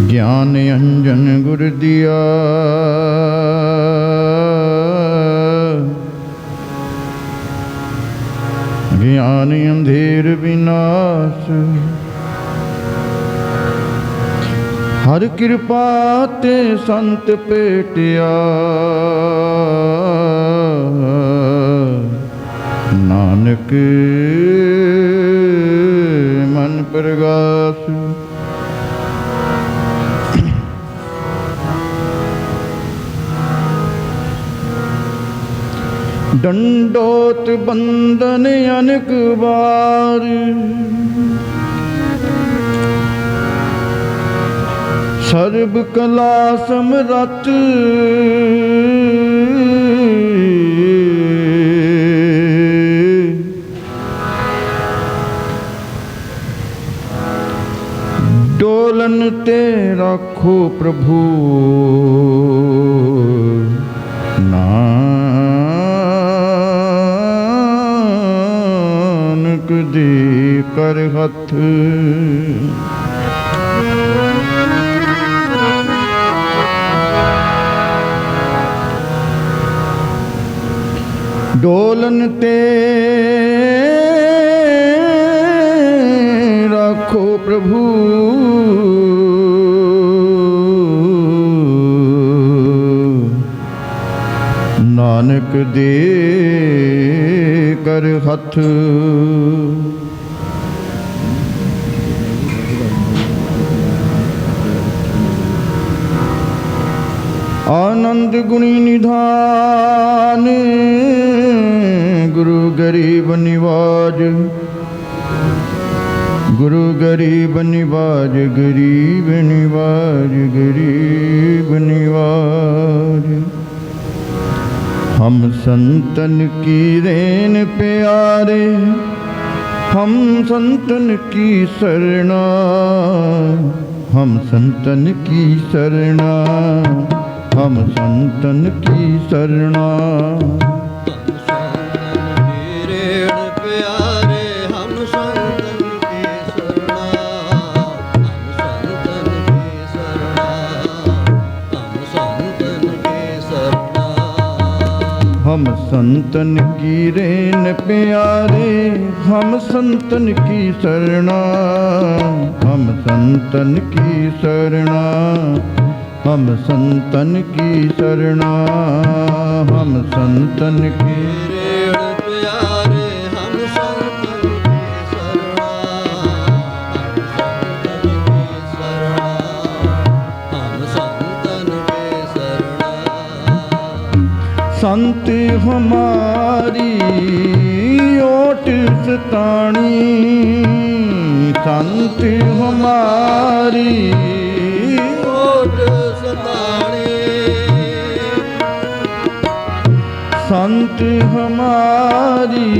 ਗਿਆਨ ਅੰਜਨ ਗੁਰ ਦਿਆ। ਗਿਆਨ ਅੰਧੇਰ ਵਿਨਾਸ਼। ਹਰ ਕਿਰਪਾ ਤੇ ਸੰਤ ਭੇਟਿਆ ਨਾਨਕ, ਮਨ ਪ੍ਰਗਾਸ। ਡੰਡੋਤ ਬੰਦਨ ਅਨਕ ਵਾਰ। ਸਰਬ ਕਲਾ ਸਮਰਤ ਡੋਲਨ ਤੇ ਰੱਖੋ ਪ੍ਰਭੂ। ਕਰ ਡੋਲਨ ਤੇ ਰੱਖੋ ਪ੍ਰਭੂ। ਨਾਨਕ ਦੇ ਕਰ ਹੱਥ। ਆਨੰਦ ਗੁਣੀ ਨਿਧਾਨ, ਗੁਰੂ ਗਰੀਬ ਨਿਵਾਜ, ਗੁਰੂ ਗਰੀਬ ਨਿਵਾਜ ਗਰੀਬ ਨਿਵਾਜ ਗਰੀਬ ਨਿਵਾਜ। ਹਮ ਸੰਤਨ ਕੀ ਰੇਨ ਪਿਆਰੇ, ਹਮ ਸੰਤਨ ਕੀ ਸਰਣਾ, ਹਮ ਸੰਤਨ ਕੀ ਸਰਣਾ। हम संतन की शरणा हम संतन की रेन प्यारे हम संतन की शरणा हम संतन की शरणा हम संतन की शरणा हम संतन के प्यारे हम संतन की शरणा हम संतन के शरणा संत हमारी ओट सतानी संत हमारी संत हमारी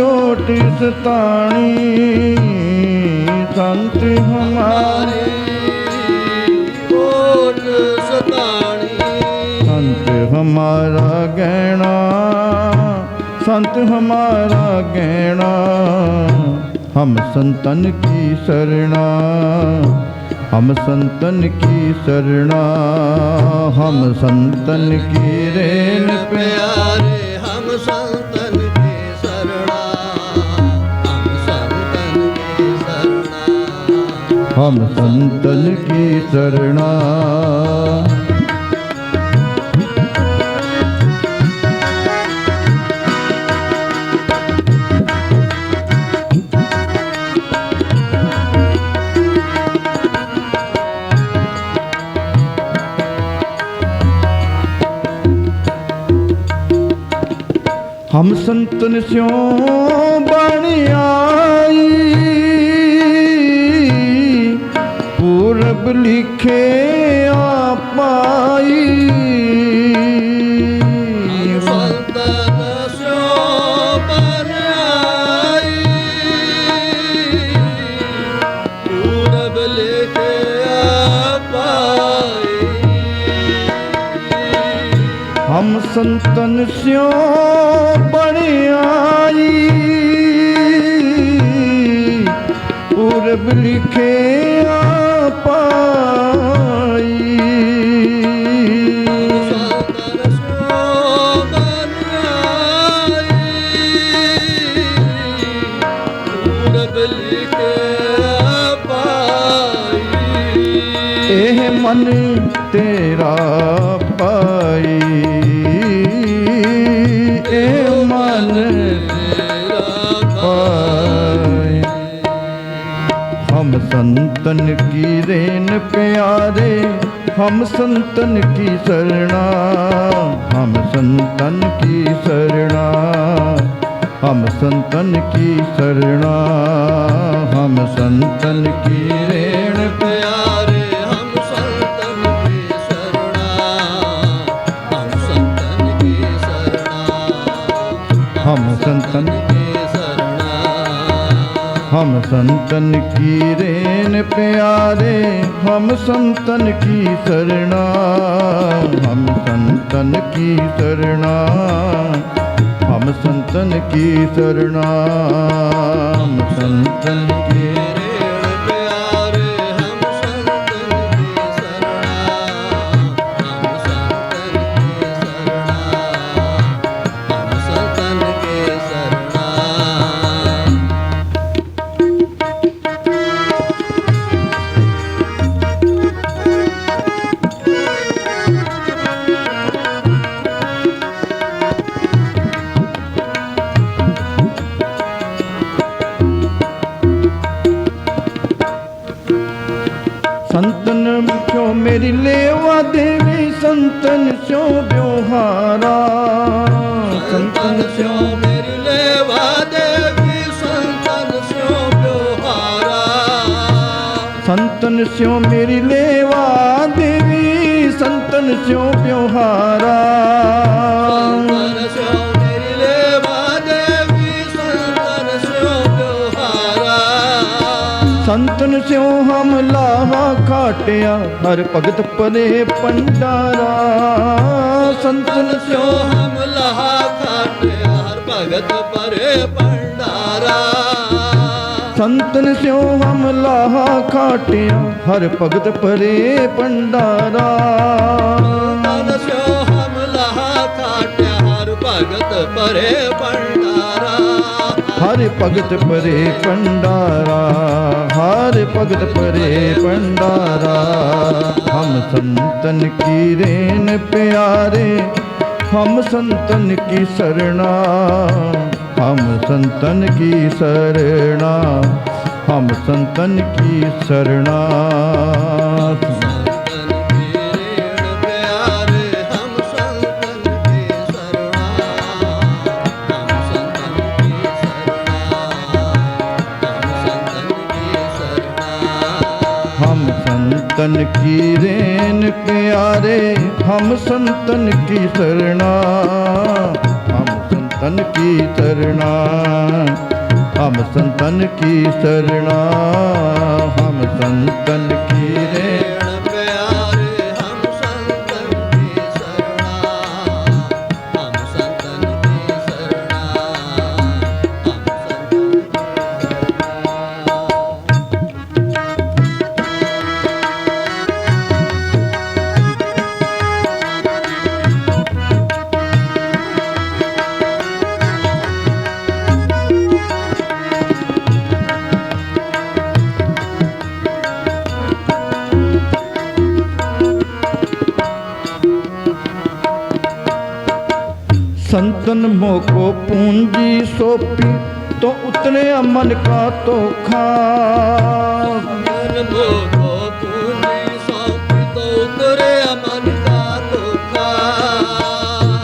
ओट सतानी संत हमारी ओट सतानी संत हमारा गहना संत हमारा गहना हम संतन की शरणा हम संतन की शरणा हम संतन की रेन प्यारे हम संतन की शरणा हम संतन की शरणा हम संतन की शरणा ਹਮ ਸੰਤਨ ਸਿਉ ਬਣ ਆਈ। ਪੂਰਬ ਲਿਖੇ हैं प्यारे हम संतन की शरणा हम संतन की शरणा हम संतन की शरणा हम संतन की रेण प्यार हम संतन की रेन प्यारे हम संतन की शरणा हम संतन की शरणा हम संतन की शरणा हम संतन ਸੰਤਨ ਕਿਉ ਮੇਰੀ ਲੇਵਾ ਦੇਵੇ ਸੰਤਨ ਸਿਉ ਬਿਵਹਾਰਾ ਸੰਤਨ ਸਿਉ ਮੇਰੀ ਲੇਵਾ ਦੇਵੇ ਸੰਤਨ ਸਿਉ ਬਿਵਹਾਰਾ ਸੰਤਨ ਸਿਉ ਮੇਰੀ ਲੇਵਾ ਦੇਵੇ ਸੰਤਨ ਸਿਉ ਬਿਵਹਾਰਾ ਲਾਵਾ ਹਰ ਭਗਤ ਪਰੇ ਪੰਡਾਰਾ ਸੰਤਨ ਸਿਓ ਹਮ ਲਹਾ ਖਾਟਿਆ ਹਰ ਭਗਤ ਪਰੇ ਭੰਡਾਰਾ। ਸੰਤਨ ਸਿਓ ਹਮ ਲਾਹਾ ਖਾਟਿਆ ਹਰ ਭਗਤ ਪਰੇ ਪੰਡਾਰਾ ਭਗਤ ਪਰੇ ਭੰਡਾਰਾ। ਹਰ ਭਗਤ ਪਰੇ ਭੰਡਾਰਾ, ਹਰ ਭਗਤ ਪਰੇ ਭੰਡਾਰਾ। ਹਮ ਸੰਤਨ ਕੀ ਰੇਨ ਪਿਆਰੇ, ਹਮ ਸੰਤਨ ਕੀ ਸਰਣਾ। ਹਮ ਸੰਤਨ ਕੀ ਸਰਣਾ, ਹਮ ਸੰਤਨ ਕੀ ਸਰਣਾ। संतन की रेन प्यारे हम संतन की शरणा हम संतन की शरणा हम संतन की हम संतन की रे संतन मोको पूंजी सोपी तो उतने अमन का तो खा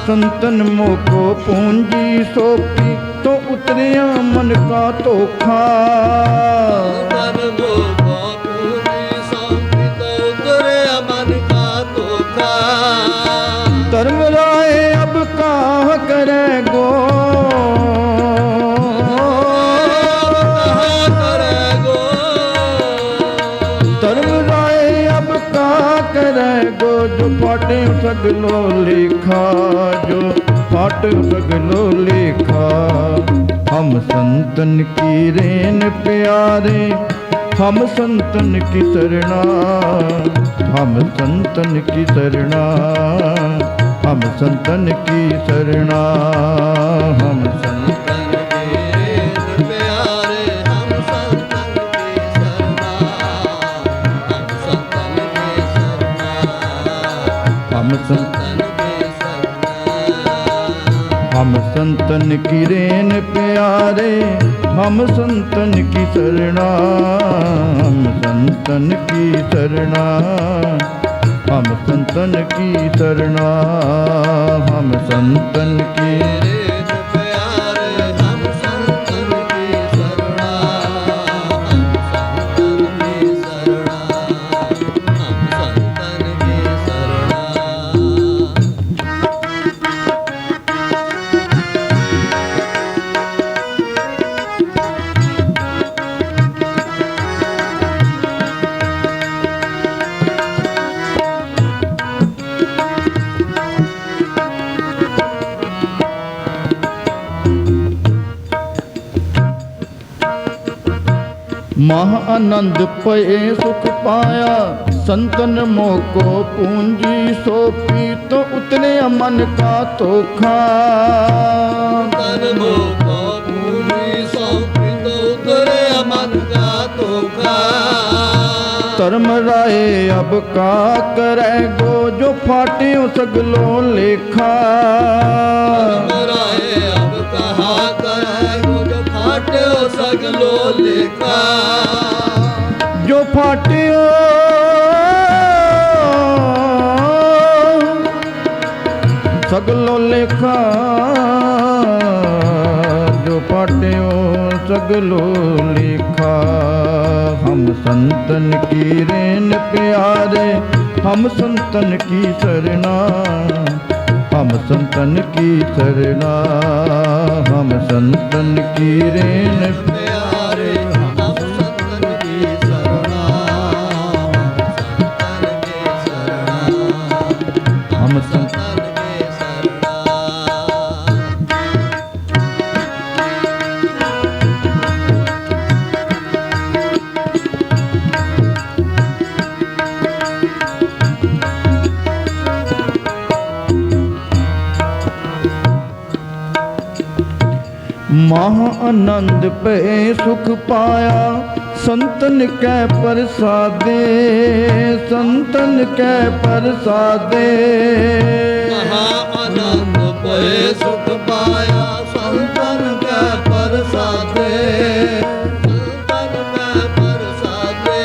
संतन मोको पूंजी सोपी तो उतने अमन का तो खा ਬਗਲੋ ਲੇਖਾ, ਜੋ ਫਟ ਬਗਲੋ ਲੇਖਾ। ਹਮ ਸੰਤਨ ਕੀ ਰੇਨ ਪਿਆਰੇ, ਹਮ ਸੰਤਨ ਕੀ ਸਰਣਾ ਹਮ ਸੰਤਨ ਕੀ ਸਰਣਾ ਹਮ ਸੰਤਨ ਕੀ ਸਰਣਾ ਹਮ हम संतन की शरणा हम संतन की शरणा हम संतन की शरणा हम संतन की ਮਹਾ ਆਨੰਦ ਪਏ ਸੁਖ ਪਾਇਆ। ਸੰਤਨ ਮੋਕੋ ਪੂੰਜੀ ਸੋ ਪੀਤੋ ਉਤਨੇ ਮਨ ਕਾ ਤੋਖਾ ਤਨ ਮੋਕੋ ਪੂਰੀ ਸੌਂਪਿਤ ਉਤਰੇ ਮਨ ਕਾ ਤੋਖਾ ਧਰਮ ਰਾਏ ਅਬ ਕਾ ਕਰੈ ਗੋ ਜੋ ਫਾਟਿਓ ਸਗਲੋ ਲੇਖਾ। ਮਰਾਏ ਅਬ ਕਹਾ ਕਰੈ ਗੁਜ ਫਾਟਿਓ ਸਗਲੋ ਲੇਖਾ। ਜੋ ਫਾਟਿਓ ਸਗਲੋ ਲੇਖਾ, ਜੋ ਫਾਟਿਓ ਸਗਲੋ ਲੇਖਾ। ਹਮ ਸੰਤਨ ਕੀ ਰੇਨ ਪਿਆਰੇ, ਹਮ ਸੰਤਨ ਕੀ ਸਰਨਾ। ਹਮ ਸੰਤਨ ਕੀ ਸਰਣਾ ਹਮ ਸੰਤਨ ਕੀ ਰੇਨ ਪਿਆਰੇ ਮਹਾ ਆਨੰਦ ਪਏ ਸੁਖ ਪਾਇਆ। ਸੰਤਨ ਕੈ ਪ੍ਰਸਾਦੇ ਸੰਤਨ ਕੈ ਪ੍ਰਸਾਦੇ। ਮਹਾ ਆਨੰਦ ਪਏ ਸੁਖ ਪਾਇਆ ਸੰਤਨ ਕੈ ਪਰਸਾਦੇ। ਸੰਤਨ ਕੈ ਪਰਸਾਦੇ।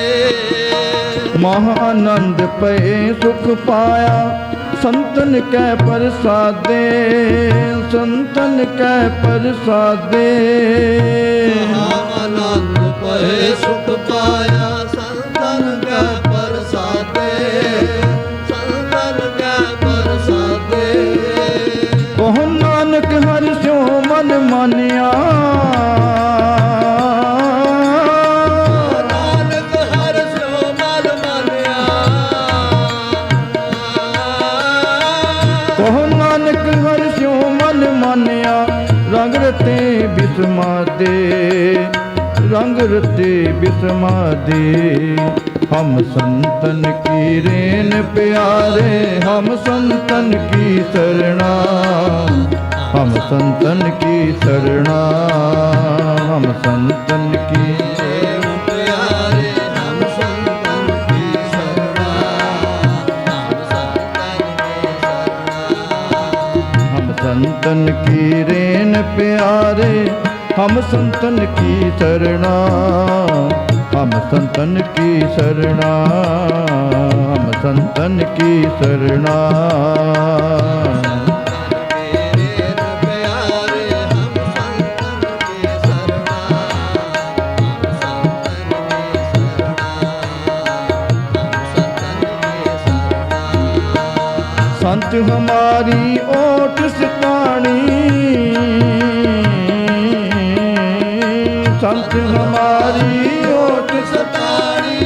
ਮਹਾ ਆਨੰਦ ਪਏ ਸੁਖ ਪਾਇਆ ਸੰਤਨ ਕੈ ਪ੍ਰਸਾਦੇ ਸੰਤਨ ਕੈ ਪ੍ਰਸਾਦੇ। ਮਹਾ ਪਏ ਸੁਖ ਪਾਇਆ ਕੀ ਸਰਣਾ ਹਮ ਸੰਤਨ ਕੀ ਸਰਣਾ ਹਮ ਸੰਤਨ ਕੀ ਰੇਨ ਪਿਆਰੇ, ਹਮ ਸੰਤਨ ਕੀ ਸਰਣਾ ਹਮ ਸੰਤਨ ਕੀ ਸਰਣਾ ਹਮ ਸੰਤਨ ਕੀ ਸਰਣਾ ਤੇਰੇ ਪਿਆਰੇ ਹਮ ਸੰਤਨ ਕੀ ਸਰਣਾ ਹਮ ਸੰਤਨ ਕੀ ਸਰਣਾ ਹਮ ਸੰਤਨ ਕੀ ਸਰਣਾ। ਸੰਤ ਹਮਾਰੀ ਓਟ ਸੰਤ ਹਮਾਰੀ, ਓਟ ਸਤਾਰੀ।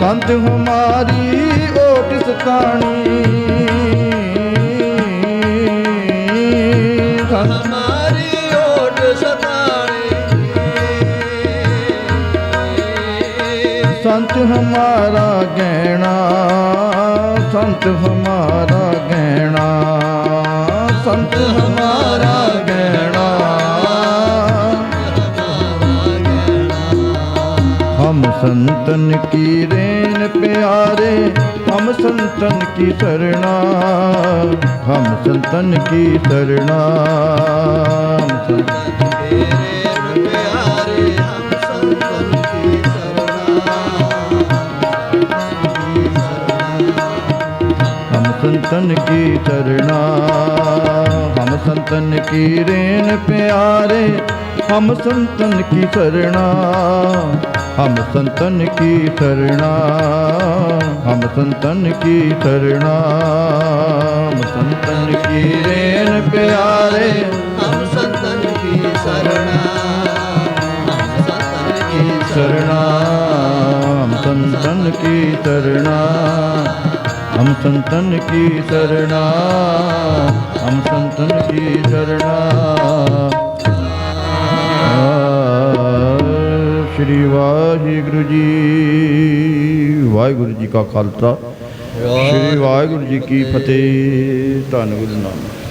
ਸੰਤ ਹਮਾਰੀ, ਓਟ ਸਤਾਣੀ। ਹਮਾਰੀ, ਓਟ ਸਤਾਰੀ ਸੰਤ ਹਮਾਰਾ ਗਹਿਣਾ, ਸੰਤ ਹਮਾਰਾ हम संतन की रेन प्यारे हम हम संतन की शरणा हम संतन की शरणा हम संतन तेरे प्यारे हम संतन की शरणा हम संतन की शरणा हम संतन की रेन प्यारे हम संतन की शरणा हम संतन की शरणा हम संतन की शरणा हम संतन की रेन प्यारे हम संतन की शरणा हम संतन की शरणा हम संतन की शरणा हम संतन की शरणा हम संतन की शरणा ਸ਼੍ਰੀ ਵਾਹਿਗੁਰੂ ਜੀ। ਵਾਹਿਗੁਰੂ ਜੀ ਕਾ ਖਾਲਸਾ। ਸ਼੍ਰੀ ਵਾਹਿਗੁਰੂ ਜੀ ਕੀ ਫਤਿਹ। ਧੰਨ ਗੁਰੂ ਨਾਨਕ।